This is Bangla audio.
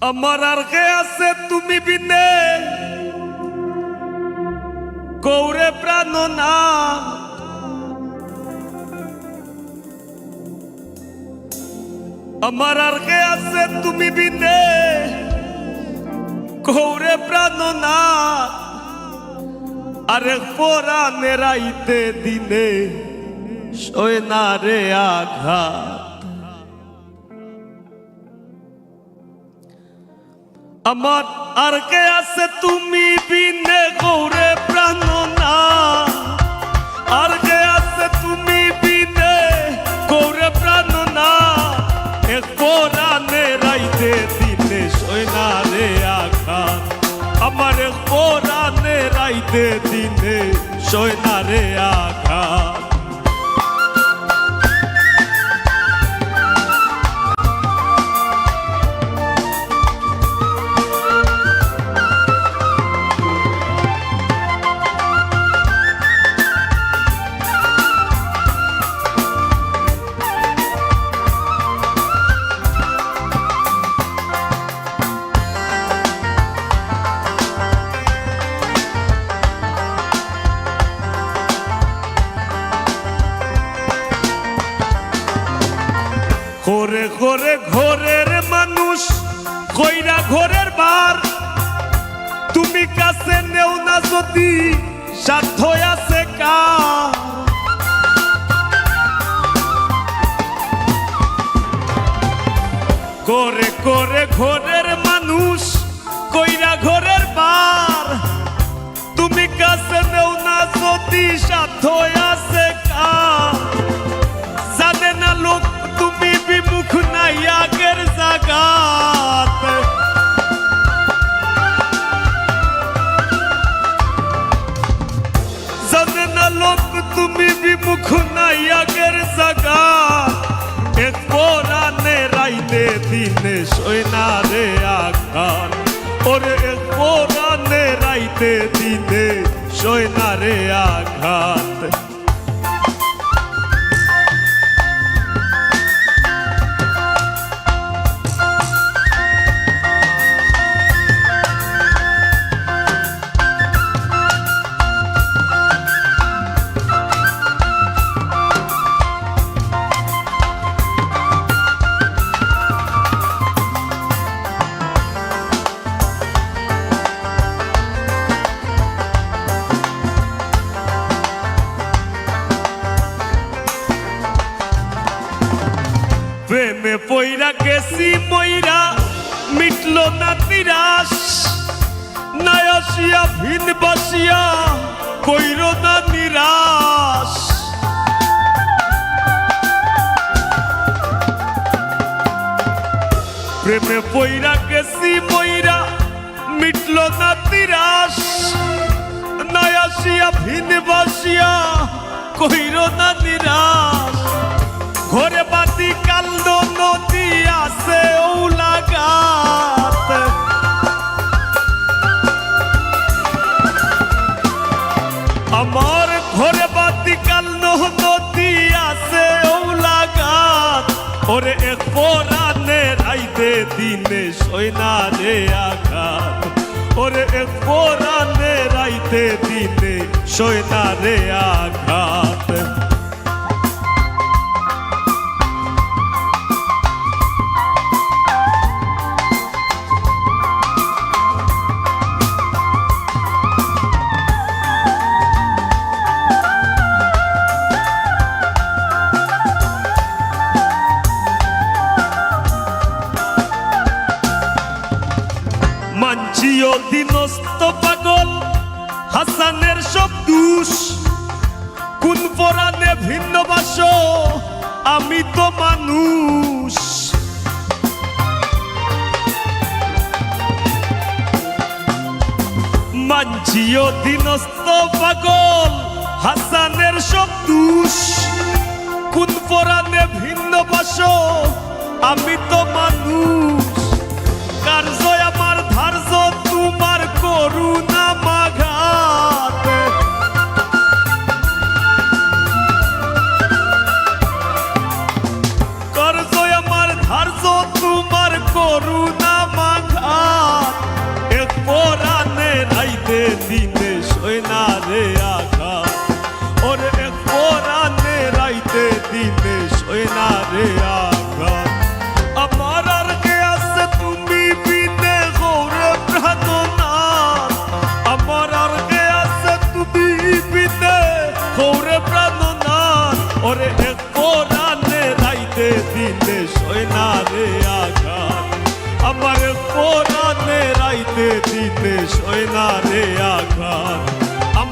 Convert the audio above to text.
আমার আর কে আছে তুমি বিনে? কৌরে প্রাণ না আমার আর কে আছে তুমি বিনে? কৌরে প্রাণ না আরে পোরা নেরাইতে দিনে সয় না রে আঘাত। আমার আর কে আছে তুমি বিনে গৌরে প্রাণ না আর কে আছে তুমি বিনে গৌরে প্রাণ না এক পোরানে রাইতে দিনে সয়না রে আঘাত। আমার পোরানে রাইতে দিনে সয়না রে আঘাত। ঘরে ঘরে ঘরের মানুষ, কইরা ঘরের বার। তুমি কাছে নেও না যদি সাধ্য আছে কা করে করে ঘরের মানুষ, কইরা ঘরের বার। তুমি কাছে নেও না যদি সাধ্য এক পোরানে রাইতে দিনে সয়না রে আঘাত ওরে এক পোরানে রাইতে দিনে সয়না রে আঘাত প্রেমে পইরা গেছি, মইরা মিটলো না তিরাস নায়াসিয়া ভিন বাসিয়া কইর না নিরাশ। প্রেমে পইরা গেছি, মইরা মিটলো না ওরে এক পোরানে রাইতে দিনে সৈনা রে আঘাত। ওরে এক পোরানে রাইতে দিনে সৈনা রে আঘাত। মানছি অধীনস্থ পাগল, হাসানের সব দুষ। কোন পরাণে ভিন্ন বাস? আমি তো মানুষ। মানছি অধীনস্থ পাগল, হাসানের সব দুষ। কোন পরাণে ভিন্ন বাস? আমি তো মানুষ। দিতে সয় রে আঘাত। আমার আর কে আছে তুমি পিতে গৌরে প্রার্থনা আমার কে আছে তুমি পিতে গৌরে প্রার্থনা এক কোরআনে রাইতে দিতে সয় না রে আঘাত। আমার কোরআনে রাইতে দিতে সয় না রে আঘাত।